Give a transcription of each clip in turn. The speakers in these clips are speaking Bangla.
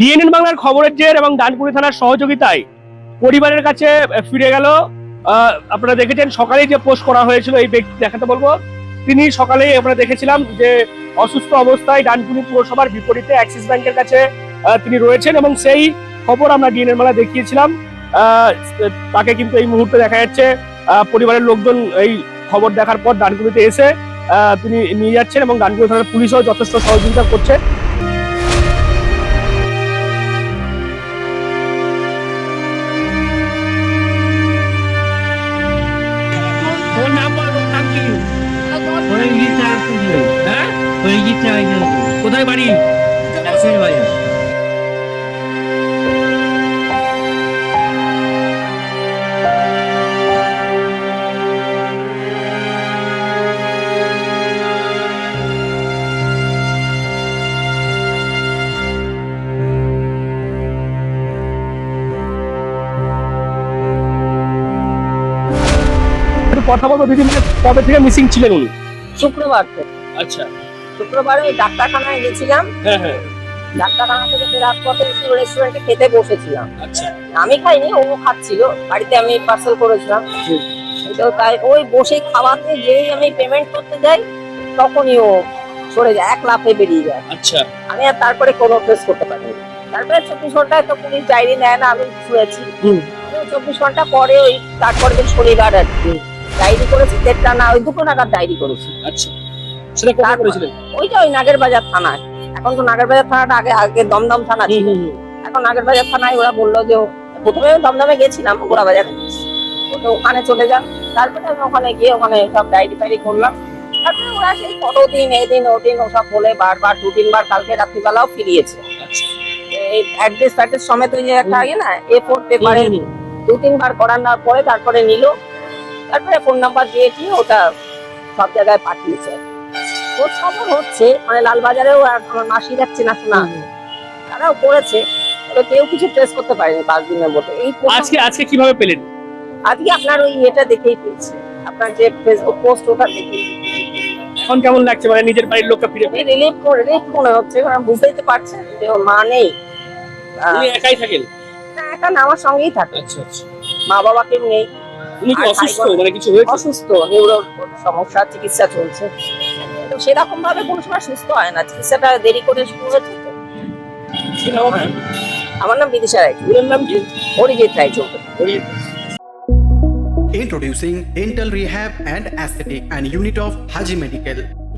ডিএনএন বাংলার খবরের জের এবং ডানকুনি থানার সহযোগিতায় পরিবারের কাছে ফিরে গেল। আপনারা দেখেছেন সকালে যে পোস্ট করা হয়েছিল, এই ব্যক্তি দেখাতে বলব। তিনি সকালে আমরা দেখেছিলাম যে অসুস্থ অবস্থায় ডানকুনি পুরসভার বিপরীতে অ্যাক্সিস ব্যাংকের কাছে তিনি রয়েছেন এবং সেই খবর আমরা ডিএনএন বাংলা দেখিয়েছিলাম। তাকে কিন্তু এই মুহূর্তে দেখা যাচ্ছে পরিবারের লোকজন এই খবর দেখার পর ডানকুনিতে এসে তিনি নিয়ে যাচ্ছেন এবং ডানকুনি থানার পুলিশও যথেষ্ট সহযোগিতা করছে। কোথায় বাড়ি। বাজার। কথা বলব দিদি কবে থেকে মিসিং ছিলেন উনি? শুক্রবার। আচ্ছা। শুক্রবারে ওই ডাক্তারখানায় গেছিলাম হ্যাঁ হ্যাঁ। ডাক্তারখানা থেকে ফেরার পথে একটু রেস্টুরেন্টে খেতে বসেছিলাম। আচ্ছা। আমি খাইনি ও খাচ্ছিল। বাড়িতে আমি পার্সেল করেছিলাম। তো তাই ওই বসে খাওয়াতে যেই আমি পেমেন্ট করতে যাই তখনই ও সরে যায় এক লাফে বেরিয়ে যায়। আচ্ছা। আমি আর তারপরে কোনো ফেস করতে পারিনি। তারপরে চব্বিশ ঘন্টায় তো পুলিশ ডায়েরি নেয় না আমি শুয়েছি। চব্বিশ ঘণ্টা পরে ওই তারপরে দিন শনিবার আর কি। ডায়েরি করেছি দেড়টা না ওই দুটো নাগাদ ডায়েরি করেছি। আচ্ছা। সেটা কোথায় করেছিলেন? ওই যে ওই নাগের বাজার থানায়। এখন তো নাগের বাজার থানাটা আগে আগে দমদম থানা ছিল। এখন নাগের বাজার থানায় ওরা বলল যে প্রথমে দমদমে গেছিলাম গোড়া বাজারে তো ওখানে চলে যান। তারপরে আমি ওখানে গিয়ে ওখানে সব ডায়েরি ফাইরি করলাম। তারপরে ওরা সেই কত দিন এদিন ওদিন ওসব বলে বারবার দু তিনবার কালকে রাত্রিবেলাও ফিরিয়েছে। এই অ্যাড্রেস ফ্যাড্রেস সমেত ওই যে একটা আগে না এ ফোর পেপারে দু তিনবার করানোর পরে তারপরে নিল। তারপরে ফোন নাম্বার দিয়েছি ওটা সব জায়গায় পাঠিয়েছে। খোঁজ খবর হচ্ছে মানে লালবাজারেও আর আমার মাসি যাচ্ছে না শোনা তারাও করেছে তবে কেউ কিছু ট্রেস করতে পারেনি পাঁচ দিনের মধ্যে। এই আজকে আজকে কীভাবে পেলেন? আজকে আপনার ওই এটা দেখেই পেয়েছে আপনার যে ফেসবুক পোস্ট ওটা দেখেই এখন কেমন লাগছে? মানে নিজের বাড়ির লোককে ফিরে পেয়ে? রিলিফ রিলিফ মনে হচ্ছে কারণ বুঝতেই তো পারছেন যে ওর মা নেই। উনি একাই থাকেন? না, একা না আমার সঙ্গেই থাকে। আচ্ছা আচ্ছা। মা বাবা কেউ নেই। উনি কি অসুস্থ? মানে কিছু হয়েছে? অসুস্থ নিউরো সমস্যা চিকিৎসা চলছে। তো সেরকম ভাবে কোনো সময় সুস্থ হয় না। চিকিৎসাটা দেরি করে শুরু হয়েছে তো? আমার নাম বিদিশা রায় চৌধুরীর নাম কি? অরিজিৎ রায় Chowdhury. Introducing Dental Rehab and Aesthetic and Unit of Haji Medical.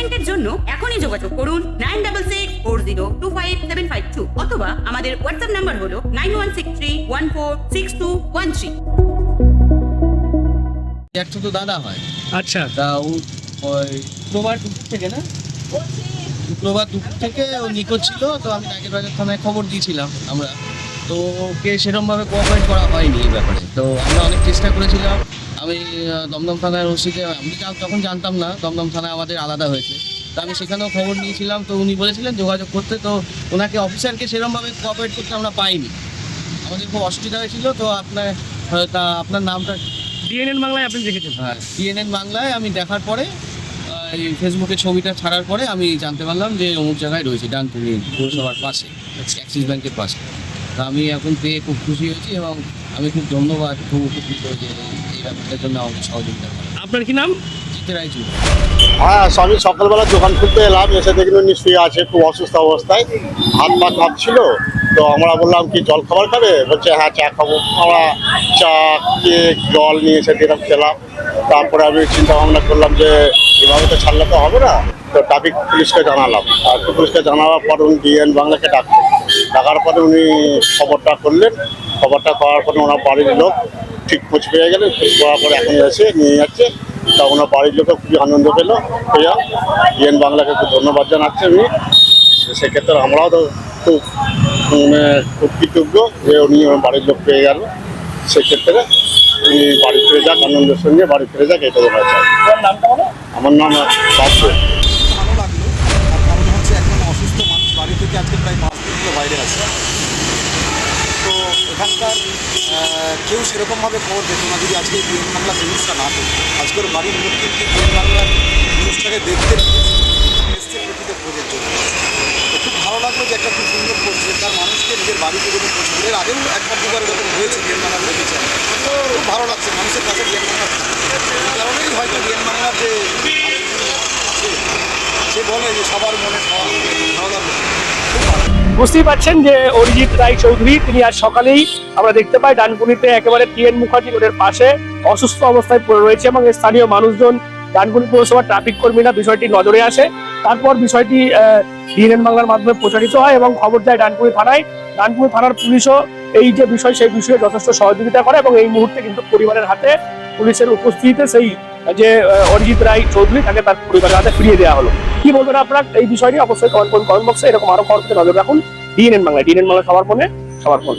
অ্যাপয়েন্টমেন্টের জন্য এখনই যোগাযোগ করুন nine double six four zero two five seven five two অথবা আমাদের হোয়াটসঅ্যাপ নাম্বার হলো nine one six three one four six two one three একটা তো দাদা হয়। আচ্ছা। তা ও ওই দুপুর থেকে না? শুক্রবার দুপুর থেকে ও নিখোঁজ ছিল তো আমি নাগের বাজার থানায় খবর দিয়েছিলাম আমরা। তো ওকে সেরকমভাবে কোঅপারেট করা হয়নি এই ব্যাপারে। তো আমরা অনেক চেষ্টা করেছিলাম। আমি দমদম থানায় ওসিকে আমি তখন জানতাম না দমদম থানায় আমাদের আলাদা হয়েছে। তো আমি সেখানেও খবর নিয়েছিলাম তো উনি বলেছিলেন যোগাযোগ করতে তো ওনাকে অফিসারকে সেরকমভাবে কোঅপারেট করতে আমরা পাইনি। আমাদের খুব অসুবিধা হয়েছিল তো আপনার তা আপনার নামটা ডিএনএন বাংলায় আপনি দেখেছেন? হ্যাঁ ডিএনএন বাংলায় আমি দেখার পরে এই ফেসবুকে ছবিটা ছাড়ার পরে আমি জানতে পারলাম যে অমুক জায়গায় রয়েছে ডানপুরি পৌরসভার পাশে অ্যাক্সিস ব্যাংকের পাশে। আমি এখন পেয়ে খুব খুশি হয়েছি এবং আমি খুব ধন্যবাদ খুব উপকৃত যে এই ব্যাপারটার জন্য আমাকে সহযোগিতা আপনার কি নাম? জিতে হ্যাঁ আমি সকালবেলা দোকান খুলতে এলাম এসে দেখি উনি শুয়ে আছে খুব অসুস্থ অবস্থায়। হাত পা কাঁপছিল তো আমরা বললাম কি জল খাবার খাবে? বলছে হ্যাঁ চা খাব। আমরা চা কেক জল নিয়ে এসে দিলাম খেলাম। তারপরে আমি চিন্তা ভাবনা করলাম যে এভাবে তো ছাড়লে তো হবে না। তো ট্রাফিক পুলিশকে জানালাম। ট্রাফিক পুলিশকে জানাবার পর উনি ডিএন বাংলাকে ডাকলেন। ডাকার পরে উনি খবরটা করলেন। খবরটা করার পরে ওনার বাড়ির লোক ঠিক খোঁজ পেয়ে গেলেন। খোঁজ পাওয়ার পরে এখন এসে নিয়ে যাচ্ছে। তা ওনার বাড়ির লোকও খুবই আনন্দ পেল। পেয়া ইএন বাংলাকে খুব ধন্যবাদ জানাচ্ছি আমি। সেক্ষেত্রে আমরাও তো খুব মানে খুব কৃতজ্ঞ যে উনি বাড়ির লোক পেয়ে গেল। সেক্ষেত্রে উনি বাড়ি ফিরে যাক আনন্দের সঙ্গে বাড়ি ফিরে যাক এটা চাই। আমার নাম ভালো লাগল আর কারণ হচ্ছে একজন অসুস্থ মানুষ বাড়ি থেকে আজকে প্রায় পাঁচ দিন হলো বাইরে আছে তো এখানকার আহ, কেউ সেরকমভাবে খবর পেত না। যদি আজকে বিএন বাংলা না পেত আজকের বাড়ির লোক কিন্তু বিএন বাংলার নিউজটাকে দেখতে এসছে প্রকৃত খোঁজের জন্য তো খুব ভালো লাগল যে একটা খুব সুন্দর করছে তার মানুষকে নিজের বাড়িতে যদি পৌঁছে এর আগেও একবার দুবার এরকম হয়েছে বিএন বাংলা দেখেছেন তো খুব ভালো লাগছে মানুষের কাছে বিএন বাংলা এই কারণেই হয়তো বিএন বাংলার যে আছে, সে বলে যে সবার মনে খাওয়া খাওয়া দাওয়া খুব ভালো বুঝতেই পারছেন যে অরিজিৎ রায় চৌধুরী, তিনি আজ সকালেই আমরা দেখতে পাই ডানকুনিতে একেবারে টিএন মুখার্জি রোডের পাশে অসুস্থ অবস্থায় পড়ে রয়েছে এবং স্থানীয় মানুষজন ডানকুনি পৌরসভার ট্রাফিক কর্মীরা বিষয়টি নজরে আসে। তারপর বিষয়টি ডিএনএন বাংলার মাধ্যমে প্রচারিত হয় এবং খবর যায় ডানকুনি থানায়। ডানকুনি থানার পুলিশও এই যে বিষয়, সেই বিষয়ে যথেষ্ট সহযোগিতা করে এবং এই মুহূর্তে কিন্তু পরিবারের হাতে পুলিশের উপস্থিতিতে সেই যে অরিজিৎ রায় চৌধুরী, তাকে তার পরিবারের হাতে ফিরিয়ে দেওয়া হলো। কি বলবেন আপনার এই বিষয়টি অবশ্যই কমেন্ট করুন কমেন্ট বক্সে এরকম আরও খবর নজর রাখুন। ডিএনএন বাংলা ডিএনএন বাংলা সবার ফোনে সবার ফোন